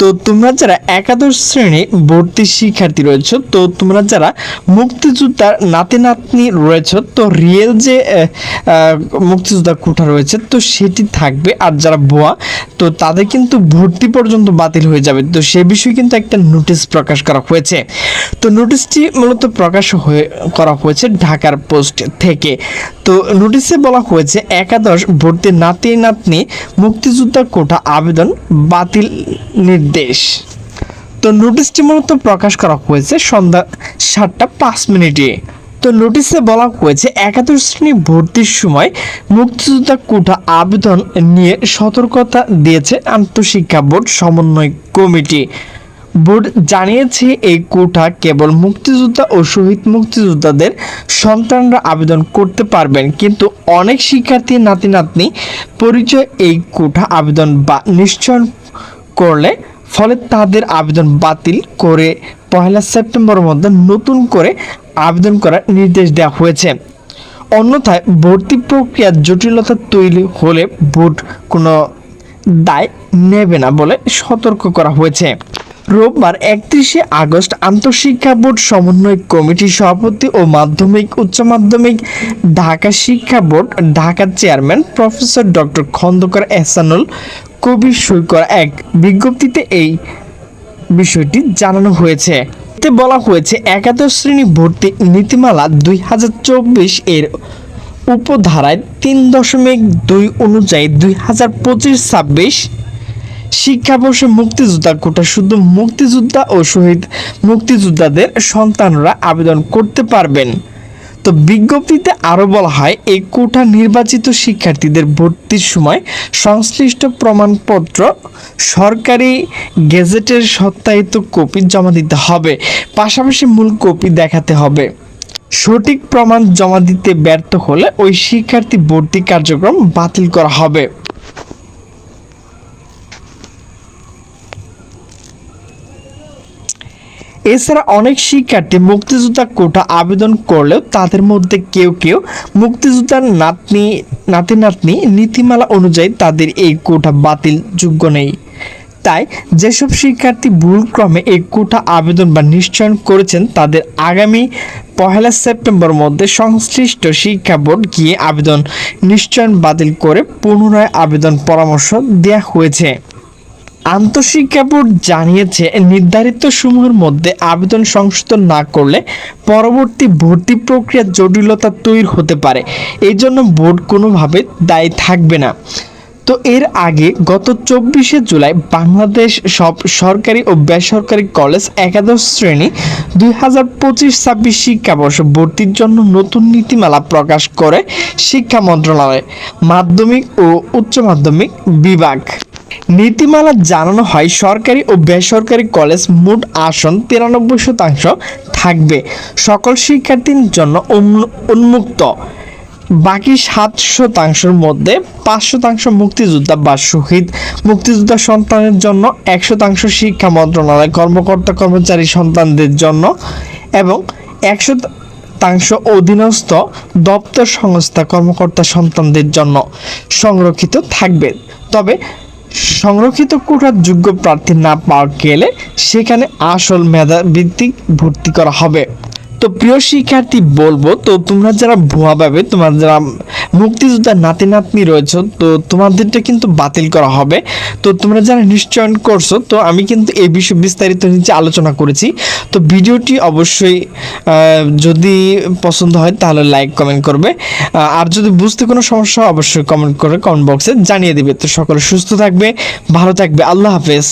তো তোমরা যারা একাদশ শ্রেণি ভর্তি শিক্ষার্থী রয়েছে, তো তোমরা যারা মুক্তিযোদ্ধার নাতি নাতনি রয়েছে, তো রিয়েল যে মুক্তিযোদ্ধা কোঠা রয়েছে, তো সেটি থাকবে। আর যারা ভুয়া, তো তাদের কিন্তু ভর্তি পর্যন্ত বাতিল হয়ে যাবে। তো সে বিষয়ে কিন্তু একটা নোটিশ প্রকাশ করা হয়েছে। তো নোটিশটি মূলত প্রকাশ হয়ে, করা হয়েছে ঢাকার পোস্ট থেকে। তো নোটিশে বলা হয়েছে, একাদশ ভর্তি নাতি নাতনি মুক্তিযোদ্ধা কোঠা আবেদন বাতিল নির্দেশ তো নোটিশটি মূলত প্রকাশ করা হয়েছে সন্ধ্যা সাতটা পাঁচ মিনিটে। তো নোটিশে বলা হয়েছে একাদশ শ্রেণি ভর্তির সময় মুক্তিযোদ্ধা কোটা আবেদন নিয়ে সতর্কতা দিয়েছে আন্তঃশিক্ষা বোর্ড সমন্বয় কমিটি। বোর্ড জানিয়েছে এই কোটা কেবল মুক্তিযোদ্ধা ও শহীদ মুক্তিযোদ্ধাদের সন্তানরা আবেদন করতে পারবেন, কিন্তু অনেক শিক্ষার্থী নাতি নাতনি পরিচয় এই কোটা আবেদন বা নিশ্চয়ন করলে ফলে তাদের আবেদন বাতিল করে পয়লা সেপ্টেম্বরের মধ্যে নতুন করে আবেদন করার নির্দেশ দেওয়া হয়েছে। অন্যথায় ভর্তি প্রক্রিয়ার জটিলতা তৈরি হলে বোর্ড কোনো দায় নেবে না বলে সতর্ক করা হয়েছে। রোববার একত্রিশে আগস্ট আন্তঃশিক্ষা বোর্ড সমন্বয় কমিটির সভাপতি ও মাধ্যমিক, উচ্চ মাধ্যমিক, ঢাকা শিক্ষা বোর্ড, ঢাকার chairman professor doctor Khondokar Ehsanul Kabir সই করা এক বিজ্ঞপ্তিতে এই বিষয়টি জানানো হয়েছে। এতে বলা হয়েছে, একাদশ শ্রেণি ভর্তি নীতিমালা দুই হাজার চব্বিশ এর উপধারায় তিন দশমিক দুই অনুযায়ী দুই হাজার পঁচিশ ছাব্বিশ শিক্ষাবর্ষে মুক্তিযোদ্ধা কোটা শুধু মুক্তিযোদ্ধা ও শহীদ মুক্তিযোদ্ধাদের সন্তানরা আবেদন করতে পারবেন। তো বিজ্ঞপ্তিতে আরও বলা হয়, এই কোটা নির্বাচিত শিক্ষার্থীদের ভর্তির সময় সংশ্লিষ্ট প্রমাণপত্র, সরকারি গেজেটের সত্যায়িত কপি জমা দিতে হবে। পাশাপাশি মূল কপি দেখাতে হবে। সঠিক প্রমাণ জমা দিতে ব্যর্থ হলে ওই শিক্ষার্থী ভর্তি কার্যক্রম বাতিল করা হবে। এছাড়া অনেক শিক্ষার্থী মুক্তিযোদ্ধা কোটা আবেদন করলেও তাদের মধ্যে কেউ কেউ মুক্তিযোদ্ধার নাতনি নাতি নাতনি নীতিমালা অনুযায়ী তাদের এই কোটা বাতিল যোগ্য নেই। তাই যেসব শিক্ষার্থী ভুলক্রমে এই কোটা আবেদন বা নিশ্চয়ন করেছেন, তাদের আগামী পহেলা সেপ্টেম্বর মধ্যে সংশ্লিষ্ট শিক্ষা বোর্ড গিয়ে আবেদন নিশ্চয়ন বাতিল করে পুনরায় আবেদন পরামর্শ দেওয়া হয়েছে। আন্তঃশিক্ষা বোর্ড জানিয়েছে, নির্ধারিত সময়ের মধ্যে আবেদন সংশোধন না করলে পরবর্তী ভর্তি প্রক্রিয়া জটিলতা তৈরি হতে পারে। এই জন্য বোর্ড কোনোভাবে দায়ী থাকবে না। তো এর আগে গত চব্বিশে জুলাই বাংলাদেশ সব সরকারি ও বেসরকারি কলেজ একাদশ শ্রেণি দুই হাজার পঁচিশ ছাব্বিশ শিক্ষাবর্ষ ভর্তির জন্য নতুন নীতিমালা প্রকাশ করে শিক্ষা মন্ত্রণালয়, মাধ্যমিক ও উচ্চ মাধ্যমিক বিভাগ। নীতিমালা জানানো হয়, সরকারি ও বেসরকারি কলেজ মোট আসন তিরানব্বই শতাংশ থাকবে। সকল শিক্ষার্থীর জন্য উন্মু- উন্মুক্ত। বাকি সাত শতাংশের মধ্যে পাঁচ শতাংশ মুক্তিযোদ্ধা বা শহীদ মুক্তিযোদ্ধা সন্তানের জন্য, এক শতাংশ শিক্ষা মন্ত্রণালয় কর্মকর্তা কর্মচারী সন্তানদের জন্য এবং এক শতাংশ অধীনস্থ দপ্তর সংস্থা কর্মকর্তা সন্তানদের জন্য সংরক্ষিত থাকবে। তবে সংরক্ষিত কোটার যোগ্য প্রার্থী না পাওয়া গেলে সেখানে আসল মেধা ভিত্তিক ভর্তি করা হবে। তো প্রিয় শিক্ষার্থী বলব, তো তোমরা যারা ভুয়া ভাবে, তোমার যারা মুক্তিযোদ্ধার নাতি নাতনি রয়েছে, তো তোমাদেরটা কিন্তু বাতিল করা হবে। তো তোমরা যারা নিশ্চয়ন করছ, তো আমি কিন্তু এই বিষয়ে বিস্তারিত নিচে আলোচনা করেছি। তো ভিডিওটি অবশ্যই যদি পছন্দ হয়, তাহলে লাইক, কমেন্ট করবে। আর যদি বুঝতে কোনো সমস্যা অবশ্যই কমেন্ট করে কমেন্ট বক্সে জানিয়ে দেবে। তো সকলে সুস্থ থাকবে, ভালো থাকবে। আল্লাহ হাফেজ।